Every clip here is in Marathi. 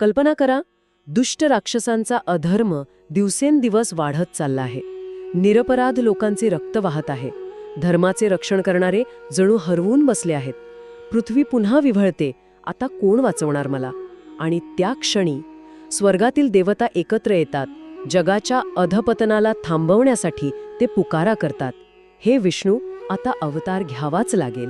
कल्पना करा दुष्ट राक्षसांचा अधर्म दिवसेंदिवस वाढत चालला आहे. निरपराध लोकांचे रक्त वाहत आहे. धर्माचे रक्षण करणारे जणू हरवून बसले आहेत. पृथ्वी पुन्हा विव्हळते आता कोण वाचवणार मला? आणि त्या क्षणी स्वर्गातील देवता एकत्र येतात जगाच्या अधपतनाला थांबवण्यासाठी ते पुकारा करतात. हे विष्णू आता अवतार घ्यावाच लागेल.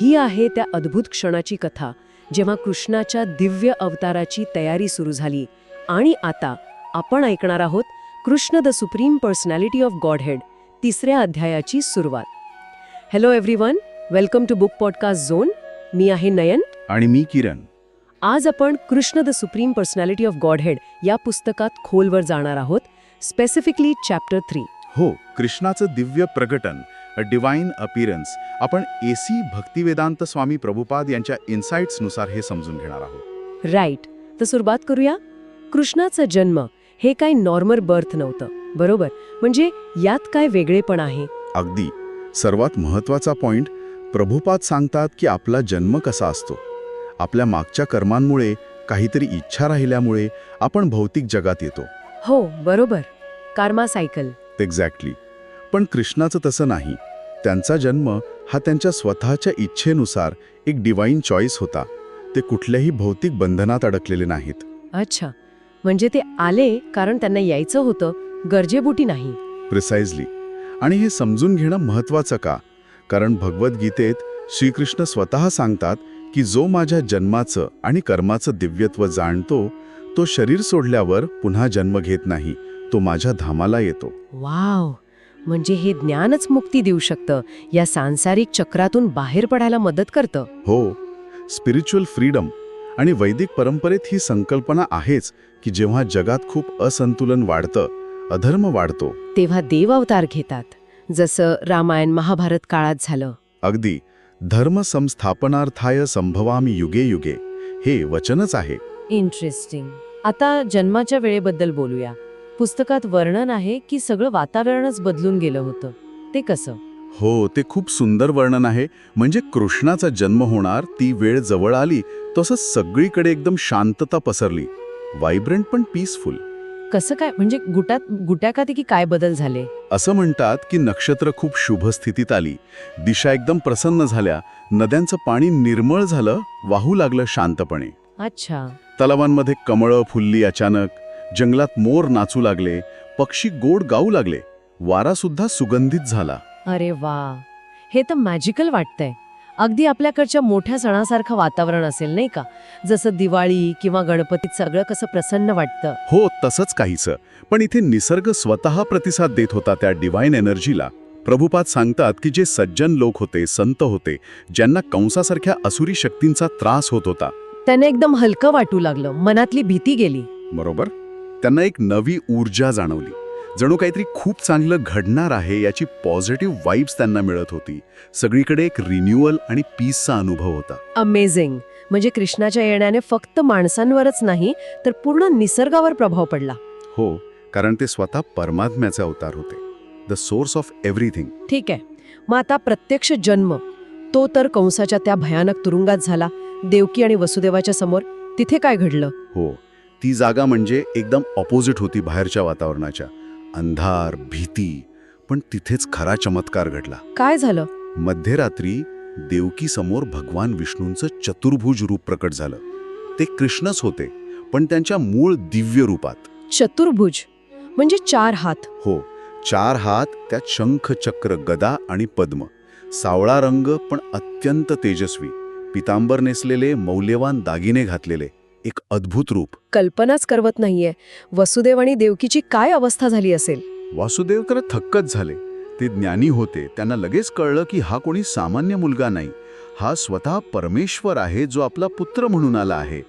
ही आहे त्या अद्भुत क्षणाची कथा. जेव्हा कृष्णाच्या दिव्य अवताराची तयारी सुरू झाली. आणि आता आपण ऐकणार आहोत Krishna the supreme personality of Godhead तिसऱ्या अध्यायाची सुरुवात. Hello everyone welcome to book podcast zone मी आहे नयन. आणि मी किरण. आज आपण Krishna the supreme personality of Godhead या पुस्तकात खोलवर जाणार आहोत स्पेसिफिकली चॅप्टर थ्री हो कृष्णाचं दिव्य प्रकटन अ डिवाइन अपिरन्स आपण एसी भक्तिवेदांत स्वामी प्रभुपाद यांच्या इन्साइट्सनुसार हे समजून घेणार आहोत. राईट तर सुरुवात करूया? कृष्णाचा जन्म हे काही नॉर्मल बर्थ नव्हतं बरोबर? म्हणजे यात काय वेगळेपण आहे? अगदी. सर्वात महत्त्वाचा पॉइंट प्रभुपाद सांगतात की आपला जन्म कसा असतो. आपल्या मागच्या कर्मांमुळे काहीतरी इच्छा राहिल्यामुळे आपण भौतिक जगात येतो. हो बरोबर. कार्मा सायकल एक्झॅक्टली पण कृष्णाचं तसं नाही. त्यांचा जन्म हा त्यांच्या स्वतःच्या इच्छेनुसार एक डिवाइन चॉईस होता. ते कुठल्याही भौतिक बंधनात अडकलेले नाहीत. अच्छा. म्हणजे ते आले कारण त्यांना यायचं होतं गरजेबुटी नाही. प्रिसाइजली आणि हे समजून घेणं महत्वाचं का? कारण भगवद्गीतेत श्रीकृष्ण स्वतः सांगतात की जो माझ्या जन्माचं आणि कर्माचं दिव्यत्व जाणतो तो शरीर सोडल्यावर पुन्हा जन्म घेत नाही तो माझ्या धामाला येतो. वाव! म्हणजे हे ज्ञानच मुक्ती देऊ शकतं. या सांसारिक चक्रातून बाहेर पडायला मदत करतं. हो स्पिरिच्युअल फ्रीडम आणि वैदिक परंपरेत ही संकल्पना आहेच की जेव्हा जगात खूप असंतुलन वाढतं अधर्म वाढतो. तेव्हा देव अवतार घेतात. जसं रामायण महाभारत काळात झालं. अगदी धर्म संस्थापनार्थाय संभवामी युगे युगे. हे वचनच आहे. इंटरेस्टिंग आता जन्माच्या वेळेबद्दल बोलूया. पुस्तकात वर्णन आहे की सगळं वातावरणच बदलून गेलं होतं. ते कसं? हो ते खूप सुंदर वर्णन आहे. म्हणजे कृष्णाचा जन्म होणार ती वेळ जवळ आली तसंच सगळीकडे एकदम शांतता पसरली. वायब्रंट पण पीसफुल कसं काय? म्हणजे गुटात गुट्याकाती की काय बदल झाले? असं म्हणतात की नक्षत्र खूप शुभ स्थितीत आली. दिशा एकदम प्रसन्न झाल्या. नद्यांचं पाणी निर्मळ झालं वाहू लागलं शांतपणे. अच्छा. तलावांमध्ये कमळं फुलली अचानक. जंगलात मोर नाचू लागले पक्षी गोड गाऊ लागले वारा सुद्धा सुगंधित झाला. अरे वा. हे तर मॅजिकल वाटतंय. अगदी आपल्याकडच्या मोठ्या सणासारखं वातावरण असेल नाही का? जसं दिवाळी किंवा गणपतीत सगळं कसं प्रसन्न वाटतं. हो तसंच काहीचं पण इथे निसर्ग स्वतः प्रतिसाद देत होता त्या डिवाइन एनर्जीला प्रभुपाद सांगतात की जे सज्जन लोक होते संत होते ज्यांना कंसासारख्या असुरी शक्तींचा त्रास होत होता. त्याने एकदम हलकं वाटू लागलं. मनातली भीती गेली. बरोबर? त्यांना एक नवी ऊर्जा जाणवली. जणू काहीतरी खूप चांगलं घडणार आहे याची पॉझिटिव्ह वाईब्स त्यांना मिळत होती. सगळीकडे एक रिन्युअल आणि पीसचा अनुभव होता. अमेझिंग म्हणजे कृष्णाच्या येण्याने फक्त माणसांवरच नाही तर पूर्ण निसर्गावर प्रभाव पडला. हो कारण ते स्वतः परमात्म्याचे अवतार होते. द सोर्स ऑफ एव्हरीथिंग ठीक आहे. मग आता प्रत्यक्ष जन्म. तो तर कंसाच्या त्या भयानक तुरुंगात झाला. देवकी आणि वसुदेवाच्या समोर. तिथे काय घडलं? हो ती जागा म्हणजे एकदम ऑपोजिट होती बाहेरच्या वातावरणाच्या. अंधार भीती पण तिथेच खरा चमत्कार घडला. काय झालं? मध्यरात्री देवकी समोर भगवान विष्णूंचं चतुर्भुज रूप प्रकट झालं. ते कृष्णच होते पण त्यांच्या मूळ दिव्य रूपात. चतुर्भुज? म्हणजे चार हात. हो चार हात त्यात शंख चक्र गदा आणि पद्म. सावळा रंग पण अत्यंत तेजस्वी. पितांबर नेसलेले मौल्यवान दागिने घातलेले. एक अद्भुत रूप. कल्पनाच करवत नाहीये. वसुदेव आणि देवकीची काय अवस्था झाली असेल? वासुदेव तर थक्कच झाले. ते ज्ञानी होते. त्यांना लगेच कळलं की हा कोणी सामान्य मुलगा नाही. हा स्वतः परमेश्वर आहे जो आपला पुत्र म्हणून आला आहे.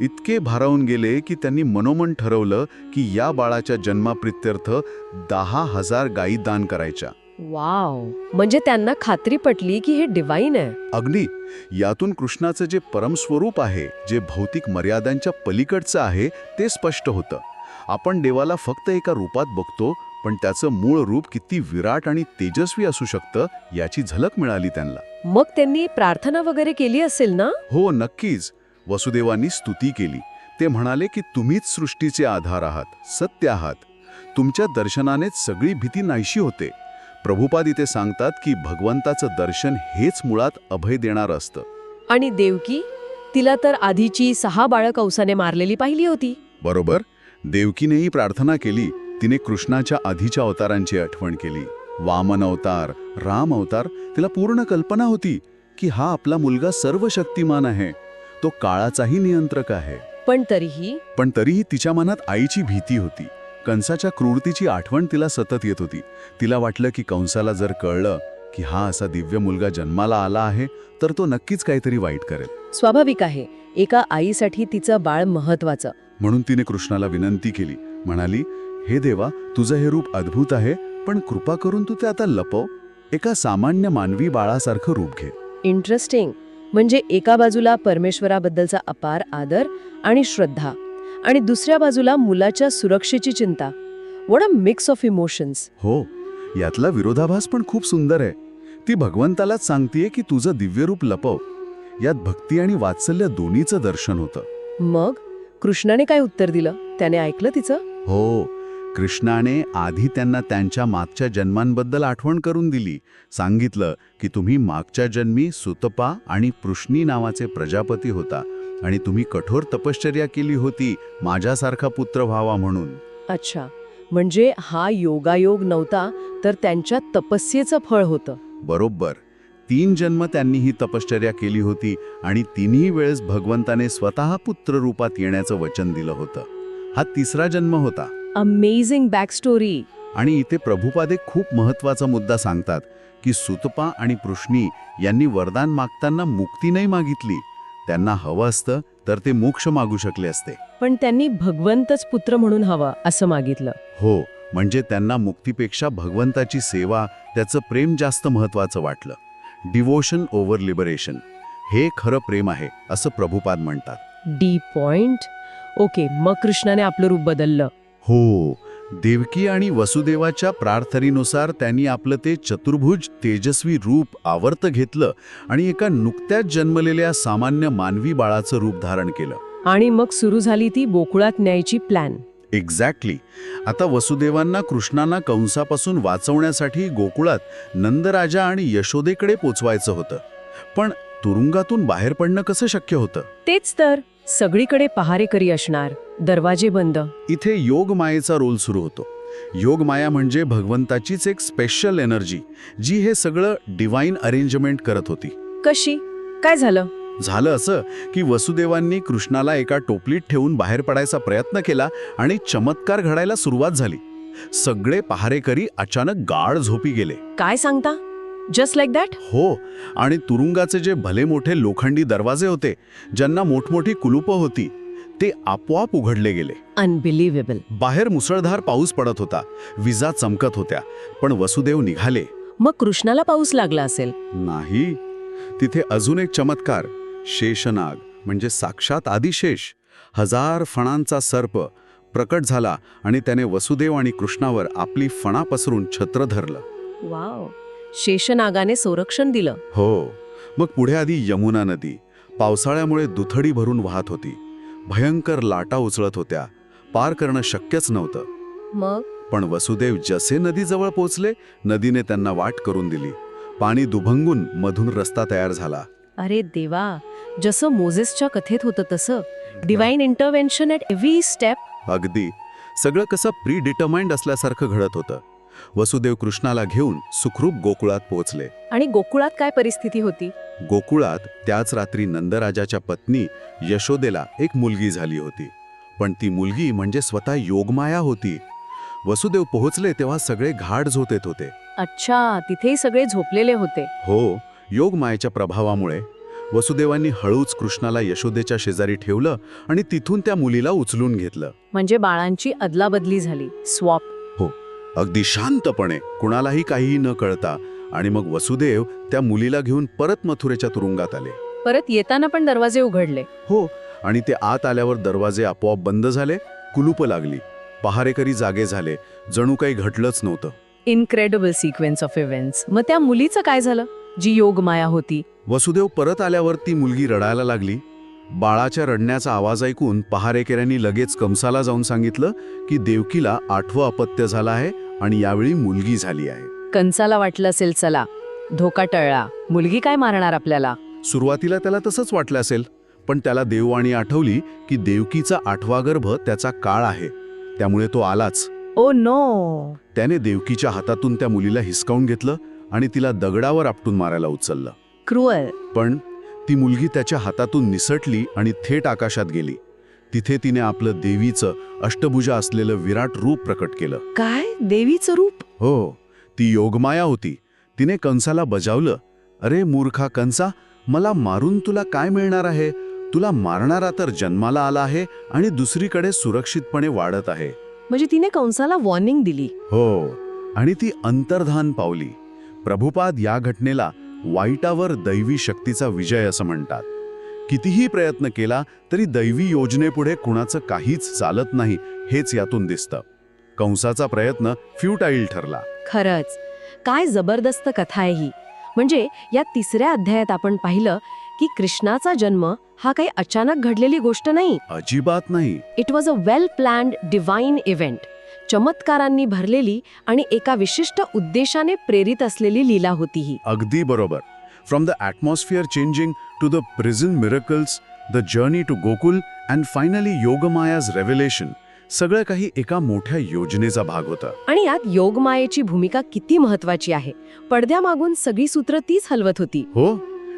इतके भारावून गेले की त्यांनी मनोमन ठरवलं की या बाळाच्या जन्माप्रित्यर्थ दहा हजार गायी दान करायच्या. वाव. म्हणजे त्यांना खात्री पटली की हे डिवाईन आहे. अग्नी यातून कृष्णाचं जे परमस्वरूप आहे जे भौतिक मर्यादांच्या पलीकडचं आहे ते स्पष्ट होतं. आपण देवाला फक्त एका रूपात बघतो पण त्याचं मूळ रूप किती विराट आणि तेजस्वी असू शकतं याची झलक मिळाली त्यांना. मग त्यांनी प्रार्थना वगैरे केली असेल ना? हो नक्कीच. वसुदेवांनी स्तुती केली. ते म्हणाले की तुम्हीच सृष्टीचे आधार आहात सत्य आहात. तुमच्या दर्शनानेच सगळी भीती नाहीशी होते. प्रभुपाद इथे सांगतात की भगवंताचं दर्शन हेच मुळात अभय देणारं असतं. आणि देवकी तिला तर आधीची सहा बाळं कंसाने मारलेली पाहिली होती. बरोबर. देवकीनेही प्रार्थना केली तिने कृष्णाच्या आधीच्या अवतारांची आठवण केली. वामन अवतार राम अवतार तिला पूर्ण कल्पना होती की हा आपला मुलगा सर्व शक्तिमान आहे. तो काळाचाही नियंत्रक आहे. पण तरीही पण तरीही तिच्या मनात आईची भीती होती. कंसाच्या क्रूरतेची आठवण तिला सतत येत होती. तिला वाटलं की कंसाला जर कळलं की हा असा दिव्य मुलगा जन्माला आला आहे तर तो नक्कीच काहीतरी वाईट करेल. स्वाभाविक आहे. एका आईसाठी तिचं बाळ महत्वाचं म्हणून तिने कृष्णाला विनंती केली. म्हणाली हे देवा तुझं हे रूप अद्भुत आहे पण कृपा करून तू ते आता लपव. एका सामान्य मानवी बाळासारखं रूप घे. इंटरेस्टिंग म्हणजे एका बाजूला परमेश्वराबद्दलचा अपार आदर आणि श्रद्धा. आणि दुसऱ्या बाजूला मुलाच्या सुरक्षेची चिंता. What a mix of emotions हो यातला विरोधाभास पण खूप सुंदर आहे. ती भगवंतालाच सांगतेय की तुझं दिव्य रूप लपव. यात भक्ती आणि वात्सल्य दोन्हीचं दर्शन होतं. मग कृष्णाने काय उत्तर दिलं? त्याने ऐकलं तिचं? हो कृष्णाने आधी त्यांना त्यांच्या मागच्या जन्मांबद्दल आठवण करून दिली. सांगितलं की तुम्ही मागच्या जन्मी सुतपा आणि पृष्णी नावाचे प्रजापती होता. आणि तुम्ही कठोर तपश्चर्या केली होती माझ्यासारखा पुत्र व्हावा म्हणून. अच्छा. म्हणजे हा योगायोग नव्हता तर त्यांच्या तपस्येचं फळ होतं. बरोबर. तीन जन्म त्यांनी ही तपश्चर्या केली होती आणि तिन्ही वेळेस भगवंताने स्वतः पुत्र रूपात येण्याचं वचन दिलं होतं. हा तिसरा जन्म होता. अमेझिंग बॅक स्टोरी आणि इथे प्रभुपादे खूप महत्त्वाचा मुद्दा सांगतात की सुतपा आणि पृष्णी यांनी वरदान मागताना मुक्ती नाही मागितली. त्यांना हवं असतं तर ते मोक्ष मागू शकले असते. पण त्यांनी भगवंतच पुत्र म्हणून हवा असं मागितलं. हो म्हणजे त्यांना मुक्तीपेक्षा भगवंताची सेवा त्याचं प्रेम जास्त महत्वाचं वाटलं. डिवोशन ओव्हर लिबरेशन हे खरं प्रेम आहे असं प्रभुपाद म्हणतात. डी पॉइंट ओके मग कृष्णाने आपलं रूप बदललं. हो देवकी आणि वसुदेवाच्या प्रार्थनेनुसार त्यांनी आपलं ते चतुर्भुज तेजस्वी रूप आवर्त घेतलं आणि एका नुकत्याच जन्मलेल्या सामान्य मानवी बाळाचं रूप धारण केलं. आणि मग सुरू झाली ती गोकुळात न्यायची प्लॅन एक्झॅक्टली आता वसुदेवांना कृष्णांना कंसापासून वाचवण्यासाठी गोकुळात नंदराजा आणि यशोदेकडे पोचवायचं होतं. पण तुरुंगातून बाहेर पडणं कसं शक्य होतं? तेच तर. सगळीकडे पहारेकरी असणार दरवाजे बंद. इथे योगमायेचा रोल सुरू होतो. योगमाया म्हणजे भगवंताचीच एक स्पेशल एनर्जी जी हे सगळं डिवाईन अरेंजमेंट करत होती. कशी? काय झालं? झालं असं की वसुदेवांनी कृष्णाला एका टोपलीत ठेवून बाहेर पडायचा प्रयत्न केला आणि चमत्कार घडायला सुरुवात झाली. सगळे पहारेकरी अचानक गाढ झोपी गेले. काय सांगता? जस्ट लाईक दॅट हो आणि तुरुंगाचे जे भले मोठे लोखंडी दरवाजे होते ज्यांना मोठमोठी कुलूपं होती ते आपोआप उघडले गेले. अनबिलिव्हेबल बाहेर मुसळधार पाऊस पडत होता विजा चमकत होत्या पण वसुदेव निघाले. मग कृष्णाला पाऊस लागला असेल. नाही तिथे अजून एक चमत्कार शेषनाग म्हणजे साक्षात आदिशेष. हजार फणांचा सर्प प्रकट झाला आणि त्याने वसुदेव आणि कृष्णावर आपली फणा पसरून छत्र धरलं. वाव शेषनागाने संरक्षण दिलं. हो. मग पुढे आधी यमुना नदी. पावसाळ्यामुळे दुथडी भरून वाहत होती. भयंकर लाटा उचलत होत्या. पार करणं शक्यच नव्हतं. मग? पण वसुदेव जसे नदीजवळ पोचले नदीने त्यांना वाट करून दिली. पाणी दुभंगून मधून रस्ता तयार झाला. अरे देवा! जसं मोझेसच्या कथेत होतं तसं. Divine intervention at every step. अगदी. सगळं कसं प्री डिटर्माइंड असल्यासारखं घडत होतं. वसुदेव कृष्णाला घेऊन सुखरूप गोकुळात पोहोचले. आणि गोकुळात काय परिस्थिती होती? गोकुळात त्याच रात्री नंदराजाच्या पत्नी यशोदेला एक मुलगी झाली होती. पण ती मुलगी म्हणजे स्वतः योगमाया होती. वसुदेव पोहोचले तेव्हा सगळे घाट झोत येत होते. अच्छा तिथेही सगळे झोपलेले होते. हो योगमायेच्या प्रभावामुळे वसुदेवांनी हळूच कृष्णाला यशोदेच्या शेजारी ठेवलं आणि तिथून त्या मुलीला उचलून घेतलं. म्हणजे बाळांची अदलाबदली झाली. स्वॉप अगदी शांतपणे कुणालाही काहीही न कळता आणि मग वसुदेव त्या मुलीला घेऊन परत मथुरेच्या तुरुंगात आले. परत येताना पण दरवाजे उघडले. हो आणि ते आत आल्यावर दरवाजे आपोआप बंद झाले कुलूप लागली. पहारेकरी जागे झाले जणू काही घडलंच नव्हतं. इनक्रेडिबल सिक्वेन्स ऑफ इव्हेंट्स मग त्या मुलीचं काय झालं? जी योगमाया होती. वसुदेव परत आल्यावर ती मुलगी रडायला लागली बाळाच्या रडण्याचा आवाज ऐकून पहारेकऱ्यांनी लगेच कंसाला जाऊन सांगितलं की देवकीला आठवं अपत्य झालं आहे आणि यावेळी मुलगी झाली आहे. कंसाला वाटलं असेल चला धोका टळला. मुलगी काय मारणार आपल्याला? सुरुवातीला त्याला तसंच वाटलं असेल पण त्याला देववाणी आठवली की देवकीचा आठवा गर्भ त्याचा काळ आहे. त्यामुळे तो आलाच. Oh no! त्याने देवकीच्या हातातून त्या मुलीला हिसकावून घेतलं आणि तिला दगडावर आपटून मारायला उचललं. क्रुअल. पण ती मुलगी त्याच्या हातातून निसटली आणि थेट आकाशात गेली. तिथे तिने आपलं देवीचं अष्टभुजा असलेलं विराट रूप प्रकट केलं. काय? देवीचं रूप? हो ती योगमाया होती. तिने कंसाला बजावलं. अरे मूर्खा कंसा मला मारून तुला काय मिळणार आहे? तुला मारणारा तर जन्माला आला आहे आणि दुसरीकडे सुरक्षितपणे वाढत आहे. म्हणजे तिने कंसाला वॉर्निंग दिली. हो आणि ती अंतर्धान पावली. प्रभुपाद या घटनेला वाईटावर दैवी शक्तीचा विजय असं म्हणतात. कितीही प्रयत्न केला तरी दैवी योजनेपुढे कुणाचं काहीच चालत नाही हेच यातून दिसतं. कंसाचा प्रयत्न फ्युटाईल ठरला. खरंच. काय जबरदस्त कथा आहे ही. म्हणजे या तिसऱ्या अध्यायात आपण पाहिलं की कृष्णाचा जन्म हा काही अचानक घडलेली गोष्ट नाही. अजिबात नाही. It was a well planned divine event चमत्कारांनी भरलेली आणि एका विशिष्ट उद्देशाने प्रेरित असलेली लीला होती ही. अगदी बरोबर. From the atmosphere changing to the prison miracles the journey to Gokul and finally Yogamaya's revelation सगळं काही एका मोठ्या योजनेचा भाग होता. आणि यात योगमायेची भूमिका किती महत्वाची आहे? पडद्यामागून सगळी सूत्र तीच हलवत होती. हो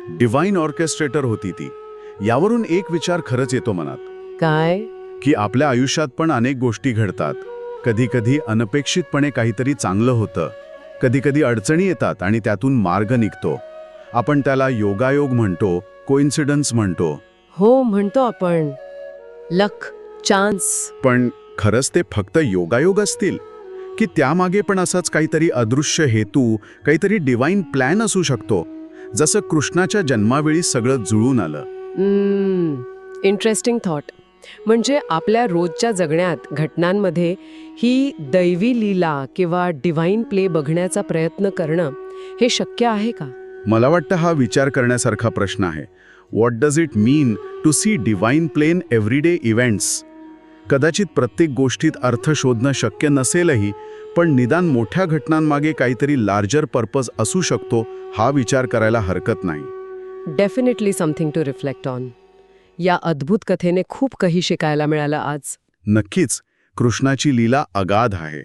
डिवाइन ऑर्केस्ट्रेटर होती ती. यावरून एक विचार खरंच येतो मनात. काय? की आपल्या आयुष्यात पण अनेक गोष्टी घडतात. कधी कधी अनपेक्षितपणे काहीतरी चांगलं होतं. कधी कधी अडचणी येतात आणि त्यातून मार्ग निघतो. आपण त्याला योगायोग म्हणतो कोइन्सिडन्स म्हणतो. हो म्हणतो आपण. Luck chance. पण खरंच ते फक्त योगायोग असतील? की त्यामागे पण असाच काहीतरी अदृश्य हेतू काहीतरी डिवाइन प्लॅन असू शकतो? जसं कृष्णाच्या जन्मावेळी सगळं जुळून आलं. इंटरेस्टिंग थॉट म्हणजे आपल्या रोजच्या जगण्यात घटनांमध्ये ही दैवी लीला किंवा डिव्हाइन प्ले बघण्याचा प्रयत्न करणं हे शक्य आहे का? मला वाटतं हा विचार करण्यासारखा प्रश्न आहे. What does it mean to see divine plain everyday events कदाचित प्रत्येक गोष्टीत अर्थ शोधणं शक्य नसेलही पण निदान मोठ्या घटनांमागे काहीतरी लार्जर पर्पज असू शकतो हा विचार करायला हरकत नाही. Definitely something to reflect on या अद्भुत कथेने खूप काही शिकायला मिळालं आज. नक्कीच कृष्णाची लीला अगाध आहे.